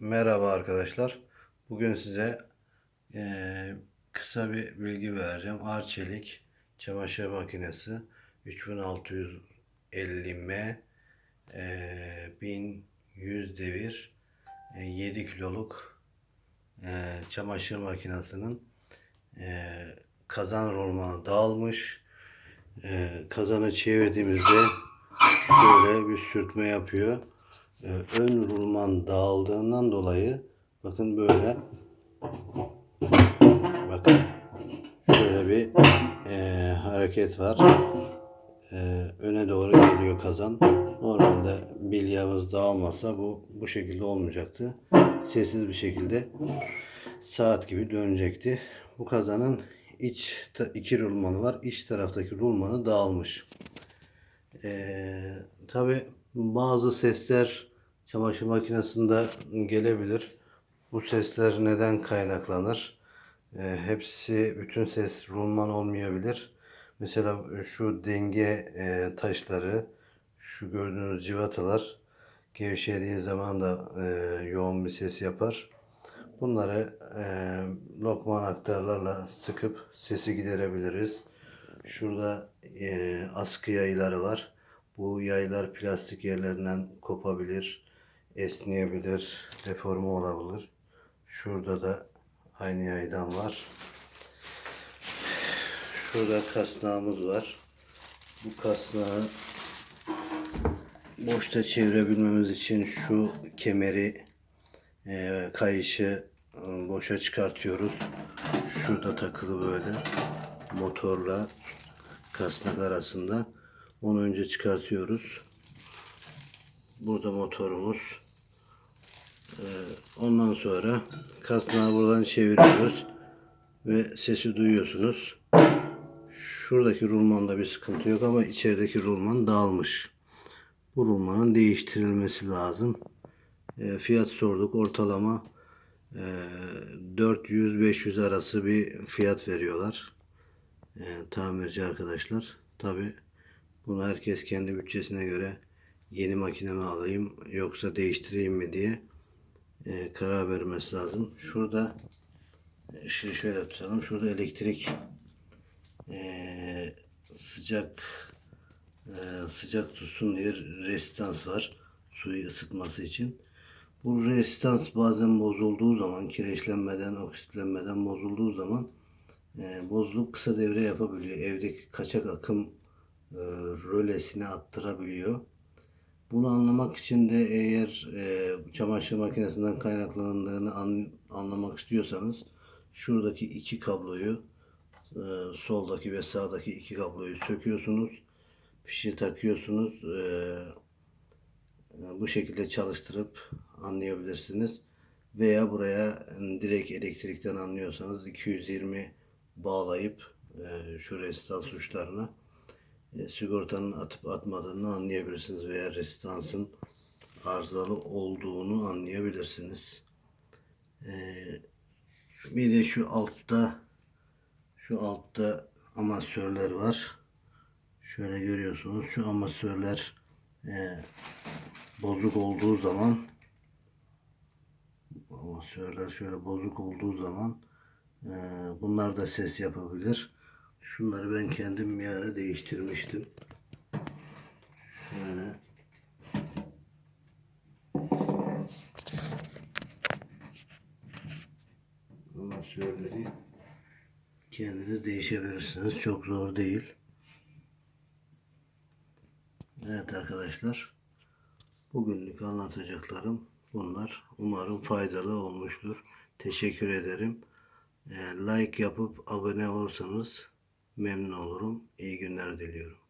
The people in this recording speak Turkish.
Merhaba arkadaşlar. Bugün size eee, kısa bir bilgi vereceğim. Arçelik çamaşır makinesi 3650M eee 1100 devir eee, 7 kiloluk eee, çamaşır makinesinin eee, kazan rolmanı dağılmış. Eee, kazanı çevirdiğimizde şöyle bir sürtme yapıyor. Ee, ön rulman dağıldığından dolayı bakın böyle bakın şöyle bir e, hareket var. E, öne doğru geliyor kazan. Normalde bilyamız dağılmasa bu bu şekilde olmayacaktı. Sessiz bir şekilde saat gibi dönecekti. Bu kazanın iç iki rulmanı var. İç taraftaki rulmanı dağılmış. Ee, tabi bazı sesler çamaşır makinesinde gelebilir. Bu sesler neden kaynaklanır? Ee, hepsi bütün ses rulman olmayabilir. Mesela şu denge e, taşları, şu gördüğünüz civatalar gevşediği zaman da e, yoğun bir ses yapar. Bunları e, lokman aktarlarla sıkıp sesi giderebiliriz. Şurada e, askı yayları var. Bu yaylar plastik yerlerinden kopabilir, esneyebilir, deforme olabilir. Şurada da aynı yaydan var. Şurada kasnağımız var. Bu kasnağı boşta çevirebilmemiz için şu kemeri e, kayışı e, boşa çıkartıyoruz. Şurada takılı böyle motorla kasnak arasında. Onu önce çıkartıyoruz. Burada motorumuz. Ee, ondan sonra kasnağı buradan çeviriyoruz. Ve sesi duyuyorsunuz. Şuradaki rulmanda bir sıkıntı yok ama içerideki rulman dağılmış. Bu rulmanın değiştirilmesi lazım. Ee, fiyat sorduk. Ortalama e, 400-500 arası bir fiyat veriyorlar. Ee, tamirci arkadaşlar. Tabi bunu herkes kendi bütçesine göre yeni makinemi alayım yoksa değiştireyim mi diye e, karar vermesi lazım. Şurada ışığı şöyle tutalım. Şurada elektrik e, sıcak e, sıcak tutsun diye resistans var. Suyu ısıtması için. Bu resistans bazen bozulduğu zaman kireçlenmeden, oksitlenmeden bozulduğu zaman e, bozulup kısa devre yapabiliyor. Evdeki kaçak akım e, rölesine attırabiliyor. Bunu anlamak için de eğer e, çamaşır makinesinden kaynaklandığını an- anlamak istiyorsanız şuradaki iki kabloyu e, soldaki ve sağdaki iki kabloyu söküyorsunuz. Fişi takıyorsunuz. E, e, bu şekilde çalıştırıp anlayabilirsiniz. Veya buraya e, direkt elektrikten anlıyorsanız 220 bağlayıp e, şu resistans uçlarına e, sigortanın atıp atmadığını anlayabilirsiniz veya resistansın arızalı olduğunu anlayabilirsiniz. E, bir de şu altta şu altta amasörler var. Şöyle görüyorsunuz şu amasörler e, bozuk olduğu zaman amasörler şöyle bozuk olduğu zaman e, bunlar da ses yapabilir. Şunları ben kendim bir ara değiştirmiştim. Şöyle. Amasörleri kendiniz değişebilirsiniz. Çok zor değil. Evet arkadaşlar. Bugünlük anlatacaklarım bunlar. Umarım faydalı olmuştur. Teşekkür ederim. Ee, Like yapıp abone olursanız memnun olurum. İyi günler diliyorum.